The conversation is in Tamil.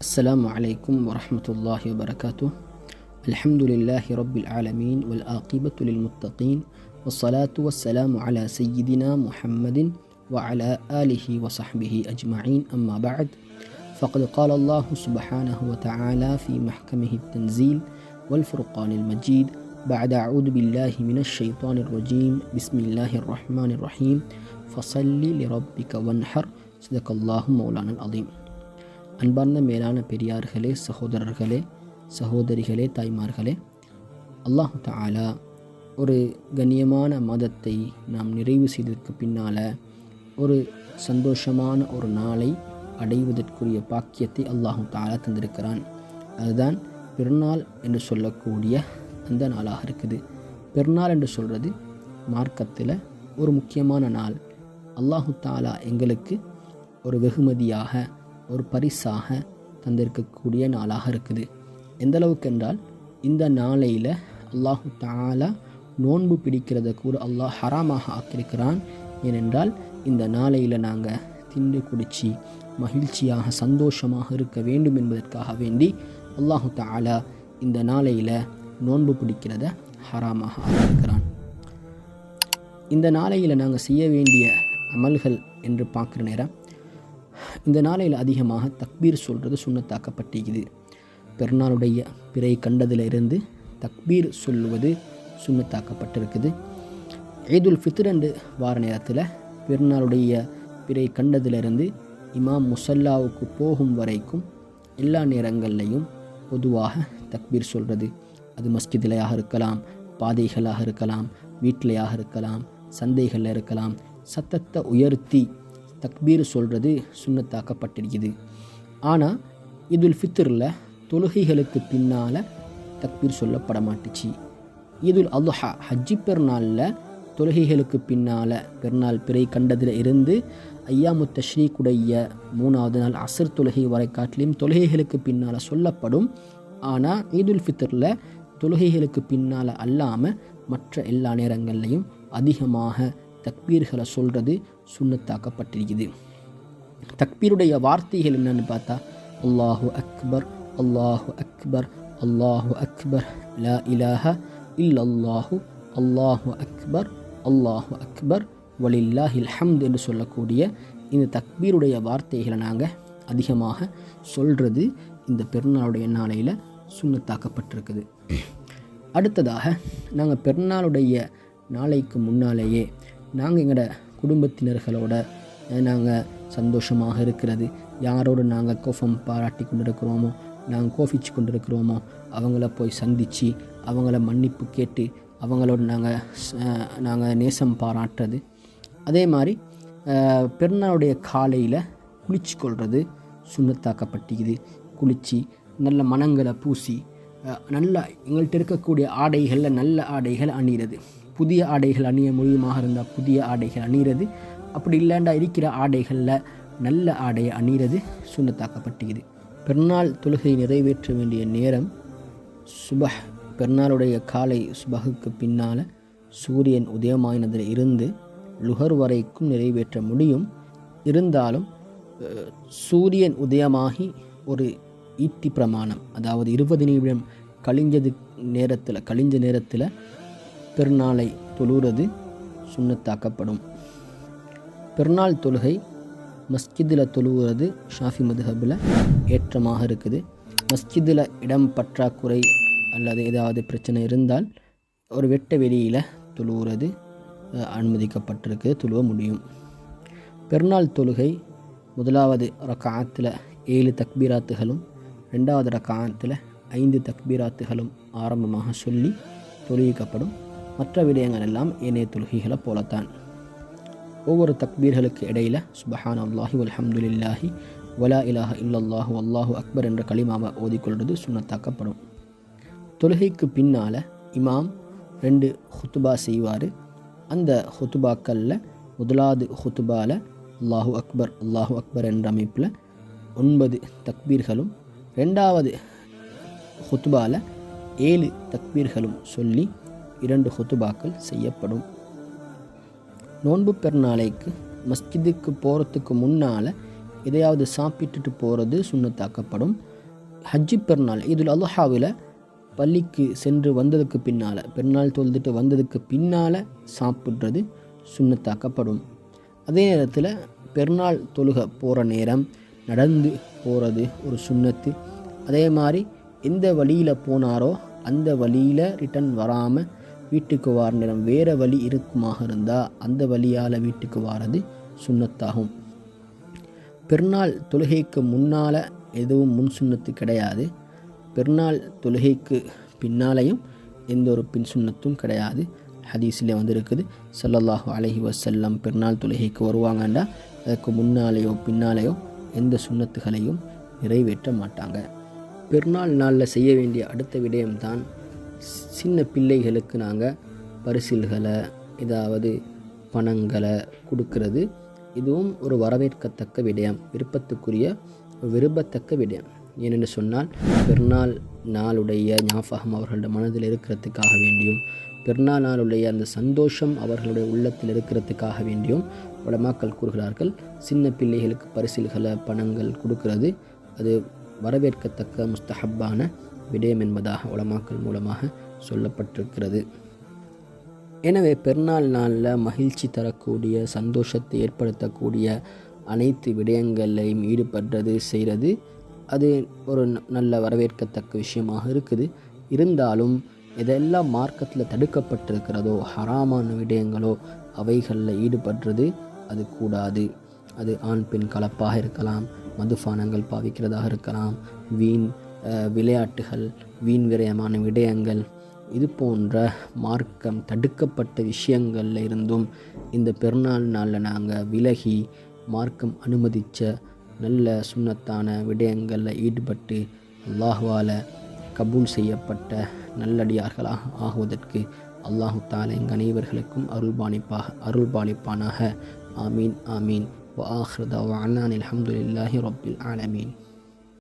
السلام عليكم ورحمة الله وبركاته. الحمد لله رب العالمين والآقبة للمتقين والصلاة والسلام على سيدنا محمد وعلى آله وصحبه أجمعين. أما بعد فقد قال الله سبحانه وتعالى في محكمه التنزيل والفرقان المجيد بعد أعوذ بالله من الشيطان الرجيم بسم الله الرحمن الرحيم فصل لربك وانحر. صدق الله مولانا العظيم. அன்பார்ந்த மேலான பெரியார்களே சகோதரர்களே சகோதரிகளே தாய்மார்களே அல்லாஹு தாலா ஒரு கண்ணியமான மதத்தை நாம் நிறைவு செய்ததற்கு பின்னால் ஒரு சந்தோஷமான ஒரு நாளை அடைவதற்குரிய பாக்கியத்தை அல்லாஹு தாலா தந்திருக்கிறான். அதுதான் பெருநாள் என்று சொல்லக்கூடிய அந்த நாளாக இருக்குது. பெருநாள் என்று சொல்கிறது மார்க்கத்தில் ஒரு முக்கியமான நாள். அல்லாஹு தாலா எங்களுக்கு ஒரு வெகுமதியாக ஒரு பரிசாக தந்திருக்கக்கூடிய நாளாக இருக்குது. எந்த அளவுக்கு என்றால் இந்த நாளையில் அல்லாஹு தாலா நோன்பு பிடிக்கிறத கூட அல்லாஹ் ஹராமாக ஆக்கியிருக்கிறான். ஏனென்றால் இந்த நாளையில் நாங்கள் திண்டு குடித்து மகிழ்ச்சியாக சந்தோஷமாக இருக்க வேண்டும் என்பதற்காக வேண்டி அல்லாஹு தாலா இந்த நாளையில் நோன்பு பிடிக்கிறத ஹராமாக ஆக்கியிருக்கிறான். இந்த நாளையில் நாங்கள் செய்ய வேண்டிய அமல்கள் என்று பார்க்குற நேரம் இந்த நாளையில் அதிகமாக தக்பீர் சொல்கிறது சுண்ணத்தாக்கப்பட்டிருக்குது. பெருநாளுடைய பிறை கண்டதில் இருந்து தக்பீர் சொல்லுவது சுண்ணத்தாக்கப்பட்டிருக்குது. ஈதுல் ஃபித்ர் என்று வார நேரத்தில் பெருநாளுடைய பிறை கண்டதிலிருந்து இமாம் முசல்லாவுக்கு போகும் வரைக்கும் எல்லா நேரங்கள்லையும் பொதுவாக தக்பீர் சொல்கிறது அது மஸ்கிதிலையாக இருக்கலாம் பாதைகளாக இருக்கலாம் வீட்டிலையாக இருக்கலாம் சந்தைகளில் இருக்கலாம் சத்தத்தை உயர்த்தி தக்பீர் சொல்கிறது சுண்ணத்தாக்கப்பட்டிருக்குது. ஆனால் இதுல் ஃபித்தரில் தொழுகைகளுக்கு பின்னால் தக்பீர் சொல்லப்பட மாட்டுச்சு இதுல் அல்லஹா ஹஜ்ஜி பெருநாளில் தொழுகைகளுக்கு பின்னால் பெருநாள் பிறை கண்டதில் இருந்து ஐயாமு தஷ்ரீக்குடைய மூணாவது நாள் அசர் தொழுகை வரை காட்டிலும் தொழுகைகளுக்கு பின்னால் சொல்லப்படும். ஆனால் ஈதுல் ஃபித்தரில் தொழுகைகளுக்கு பின்னால் அல்லாமல் மற்ற எல்லா நேரங்கள்லையும் அதிகமாக தக்பீர்களை சொல்கிறது சுண்ணத்தாக்கப்பட்டிருக்குது. தக்பீருடைய வார்த்தைகள் என்னன்னு பார்த்தா அல்லாஹு அக்பர் அல்லாஹு அக்பர் அல்லாஹு அக்பர் லா இலாஹ இல் அல்லாஹு அக்பர் அல்லாஹு அக்பர் வலில்லாஹில் ஹம்த் என்று சொல்லக்கூடிய இந்த தக்பீருடைய வார்த்தைகளை நாங்கள் அதிகமாக சொல்கிறது இந்த பெருநாளுடைய நாளையில் சுண்ணத்தாக்கப்பட்டிருக்குது. அடுத்ததாக நாங்கள் பெருநாளுடைய நாளைக்கு முன்னாலேயே நாங்கள் எங்களோட குடும்பத்தினர்களோட நாங்கள் சந்தோஷமாக இருக்கிறது. யாரோடு நாங்கள் கோஃபம் பாராட்டி கொண்டு இருக்கிறோமோ நாங்கள் கோபிச்சு கொண்டு இருக்கிறோமோ அவங்கள போய் சந்தித்து அவங்கள மன்னிப்பு கேட்டு அவங்களோட நாங்கள் நாங்கள் நேசம் பாராட்டுறது. அதே மாதிரி பெருநாளுடைய காலையில் குளிச்சு கொள்வது சுண்ணத்தாக்கப்பட்டிக்குது. குளித்து நல்ல மனங்களை பூசி நல்ல எங்கள்கிட்ட இருக்கக்கூடிய ஆடைகளில் நல்ல ஆடைகள் அணிகிறது புதிய ஆடைகள் அணிய முடியுமாக இருந்தால் புதிய ஆடைகள் அணிகிறது. அப்படி இல்லாண்டா இருக்கிற ஆடைகளில் நல்ல ஆடையை அணிகிறது சுண்ணத்தாக்கப்பட்டுகிறது பெருநாள் தொழுகை நிறைவேற்ற வேண்டிய நேரம் சுபஹ் பெருநாளுடைய காலை சுபகுக்கு பின்னால் சூரியன் உதயமாயினதில் இருந்து லுகர் வரைக்கும் நிறைவேற்ற முடியும். இருந்தாலும் சூரியன் உதயமாகி ஒரு ஈட்டி பிரமாணம் அதாவது இருபது நிமிடம் கழிஞ்சது நேரத்தில் கழிஞ்ச நேரத்தில் பெருநாளை தொழுகிறது சுண்ணத்தாக்கப்படும். பெருநாள் தொழுகை மஸ்ஜிதில் தொழுகிறது ஷாஃபி மதுஹபில் ஏற்றமாக இருக்குது. மஸ்ஜிதில் இடம் பற்றாக்குறை அல்லது ஏதாவது பிரச்சனை இருந்தால் ஒரு வெட்ட வெளியில் தொழுகிறது அனுமதிக்கப்பட்டிருக்கு தொழுவ முடியும். பெருநாள் தொழுகை முதலாவது ரக்காத்தில் ஏழு தக்பீராத்துகளும் ரெண்டாவது ரக்காத்தில் ஐந்து தக்பீராத்துகளும் ஆரம்பமாக சொல்லி தொழுவிக்கப்படும். மற்ற விடயங்கள் எல்லாம் ஏனைய தொழுகைகளை போலத்தான். ஒவ்வொரு தக்பீர்களுக்கு இடையில் சுபஹான் அல்லாஹி அல்ஹம்துலில்லாஹி வலா இலாஹ இல்லல்லாஹு அல்லாஹு அக்பர் என்ற களிமாவை ஓதிக்கொள்வது சுண்ணத்தாக்கப்படும். தொழுகைக்கு பின்னால் இமாம் ரெண்டு ஹுத்துபா செய்வார். அந்த ஹுத்துபாக்களில் முதலாவது ஹுத்துபாவில் அல்லாஹு அக்பர் அல்லாஹு அக்பர் என்ற அமைப்பில் ஒன்பது தக்பீர்களும் ரெண்டாவது ஹுத்துபாவில் ஏழு தக்பீர்களும் சொல்லி இரண்டு ஹொத்துபாக்கள் செய்யப்படும். நோன்பு பெருநாளைக்கு மஸ்ஜிதுக்கு போகிறதுக்கு முன்னால் எதையாவது சாப்பிட்டுட்டு போகிறது சுண்ணத்தாக்கப்படும். ஹஜ்ஜி பெருநாள் இதில் அலுஹாவில் பள்ளிக்கு சென்று வந்ததுக்கு பின்னால் பெருநாள் தொழுதுட்டு வந்ததுக்கு பின்னால் சாப்பிட்றது சுண்ணத்தாக்கப்படும். அதே நேரத்தில் பெருநாள் தொழுக போகிற நேரம் நடந்து போகிறது ஒரு சுண்ணத்து. அதே மாதிரி எந்த வழியில் போனாரோ அந்த வழியில் ரிட்டன் வராமல் வீட்டுக்கு வார நேரம் வேறு வழி இருக்குமாக இருந்தால் அந்த வழியால் வீட்டுக்கு வாரது சுண்ணத்தாகும். பெருநாள் தொழுகைக்கு முன்னால் எதுவும் முன் சுண்ணத்து கிடையாது. பெருநாள் தொழுகைக்கு பின்னாலையும் எந்த ஒரு பின் சுண்ணத்தும் கிடையாது. ஹதீஸில் வந்திருக்குது. சல்லல்லாஹு அலஹி வசல்லம் பெருநாள் தொழுகைக்கு வருவாங்கண்டா அதுக்கு முன்னாலேயோ பின்னாலேயோ எந்த சுண்ணத்துகளையும் நிறைவேற்ற மாட்டாங்க. பெருநாள் நாளில் செய்ய வேண்டிய அடுத்த விடயம்தான் சின்ன பிள்ளைகளுக்கு நாங்கள் பரிசில்களை ஏதாவது பணங்களை கொடுக்கறது. இதுவும் ஒரு வரவேற்கத்தக்க விடயம் விருப்பத்துக்குரிய விருப்பத்தக்க விரும்பத்தக்க விடயம். ஏனென்று சொன்னால் பெருநாள் நாளுடைய ஞாபகம் அவர்களோட மனதில் இருக்கிறதுக்காக வேண்டியும் பெருநாள் நாளுடைய அந்த சந்தோஷம் அவர்களுடைய உள்ளத்தில் இருக்கிறதுக்காக வேண்டியும் உலமாக்கள் கூறுகிறார்கள். சின்ன பிள்ளைகளுக்கு பரிசில்களை பணங்கள் கொடுக்கிறது. அது வரவேற்கத்தக்க முஸ்தஹப்பான விடயம் என்பதாக உலமாக்கள் மூலமாக சொல்லப்பட்டிருக்கிறது. எனவே பெருநாள் நாளில் மகிழ்ச்சி தரக்கூடிய சந்தோஷத்தை ஏற்படுத்தக்கூடிய அனைத்து விடயங்களையும் ஈடுபடுறது செய்கிறது அது ஒரு நல்ல வரவேற்கத்தக்க விஷயமாக இருக்குது. இருந்தாலும் எதெல்லாம் மார்க்கத்தில் தடுக்கப்பட்டிருக்கிறதோ ஹராமான விடயங்களோ அவைகளில் ஈடுபடுறது அது கூடாது. அது ஆண் பெண் கலப்பாக இருக்கலாம் மதுபானங்கள் பாவிக்கிறதாக இருக்கலாம் வீண் விளையாட்டுகள் வீண் விரயமான விடயங்கள் இது போன்ற மார்க்கம் தடுக்கப்பட்ட விஷயங்களில் இருந்தும் இந்த பெருநாள் நாளில் நாங்கள் விலகி மார்க்கம் அனுமதித்த நல்ல சுண்ணத்தான விடயங்களில் ஈடுபட்டு அல்லாஹுவால் கபூல் செய்யப்பட்ட நல்லடியார்களாக ஆகுவதற்கு அல்லாஹு தாலா எங்கள் அனைவர்களுக்கும் அருள்பாலிப்பாக அருள் பாணிப்பானாக. ஆமீன் ஆமீன். வ ஆஹ்ரதாவான் அலமதுல்லாஹி ரபில் ஆலமீன்.